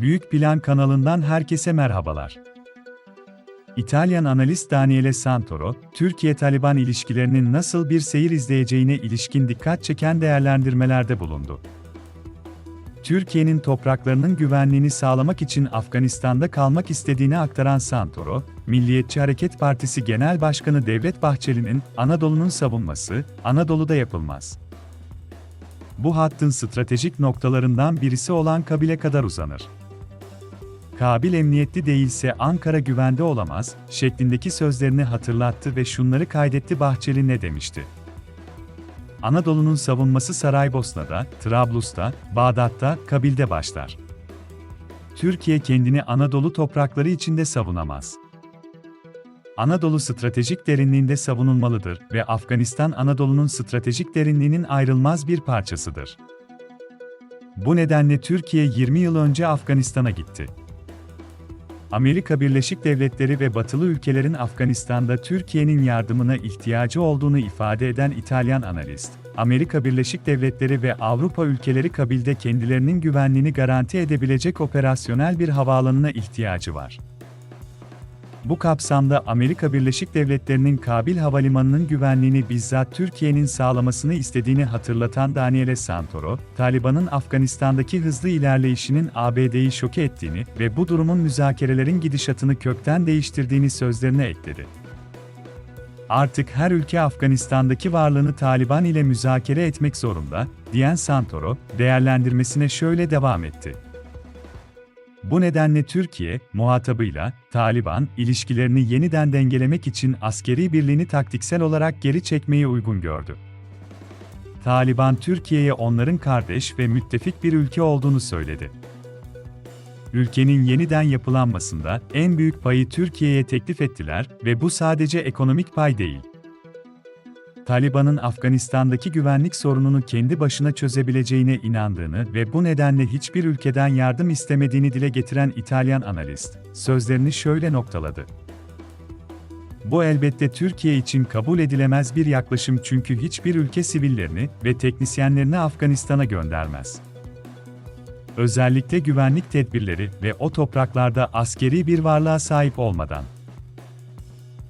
Büyük Plan kanalından herkese merhabalar. İtalyan analist Daniele Santoro, Türkiye-Taliban ilişkilerinin nasıl bir seyir izleyeceğine ilişkin dikkat çeken değerlendirmelerde bulundu. Türkiye'nin topraklarının güvenliğini sağlamak için Afganistan'da kalmak istediğini aktaran Santoro, Milliyetçi Hareket Partisi Genel Başkanı Devlet Bahçeli'nin Anadolu'nun savunması, Anadolu'da yapılmaz. Bu hattın stratejik noktalarından birisi olan Kabil'e kadar uzanır. Kabil emniyetli değilse Ankara güvende olamaz, şeklindeki sözlerini hatırlattı ve şunları kaydetti Bahçeli ne demişti? Anadolu'nun savunması Saraybosna'da, Trablus'ta, Bağdat'ta, Kabil'de başlar. Türkiye kendini Anadolu toprakları içinde savunamaz. Anadolu stratejik derinliğinde savunulmalıdır ve Afganistan Anadolu'nun stratejik derinliğinin ayrılmaz bir parçasıdır. Bu nedenle Türkiye 20 yıl önce Afganistan'a gitti. Amerika Birleşik Devletleri ve batılı ülkelerin Afganistan'da Türkiye'nin yardımına ihtiyacı olduğunu ifade eden İtalyan analist, Amerika Birleşik Devletleri ve Avrupa ülkeleri Kabil'de kendilerinin güvenliğini garanti edebilecek operasyonel bir havaalanına ihtiyacı var. Bu kapsamda Amerika Birleşik Devletleri'nin Kabil Havalimanı'nın güvenliğini bizzat Türkiye'nin sağlamasını istediğini hatırlatan Daniele Santoro, Taliban'ın Afganistan'daki hızlı ilerleyişinin ABD'yi şoke ettiğini ve bu durumun müzakerelerin gidişatını kökten değiştirdiğini sözlerine ekledi. Artık her ülke Afganistan'daki varlığını Taliban ile müzakere etmek zorunda, diyen Santoro, değerlendirmesine şöyle devam etti. Bu nedenle Türkiye, muhatabıyla, Taliban, ilişkilerini yeniden dengelemek için askeri birliğini taktiksel olarak geri çekmeyi uygun gördü. Taliban Türkiye'ye onların kardeş ve müttefik bir ülke olduğunu söyledi. Ülkenin yeniden yapılanmasında en büyük payı Türkiye'ye teklif ettiler ve bu sadece ekonomik pay değil. Taliban'ın Afganistan'daki güvenlik sorununu kendi başına çözebileceğine inandığını ve bu nedenle hiçbir ülkeden yardım istemediğini dile getiren İtalyan analist, sözlerini şöyle noktaladı. Bu elbette Türkiye için kabul edilemez bir yaklaşım çünkü hiçbir ülke sivillerini ve teknisyenlerini Afganistan'a göndermez. Özellikle güvenlik tedbirleri ve o topraklarda askeri bir varlığa sahip olmadan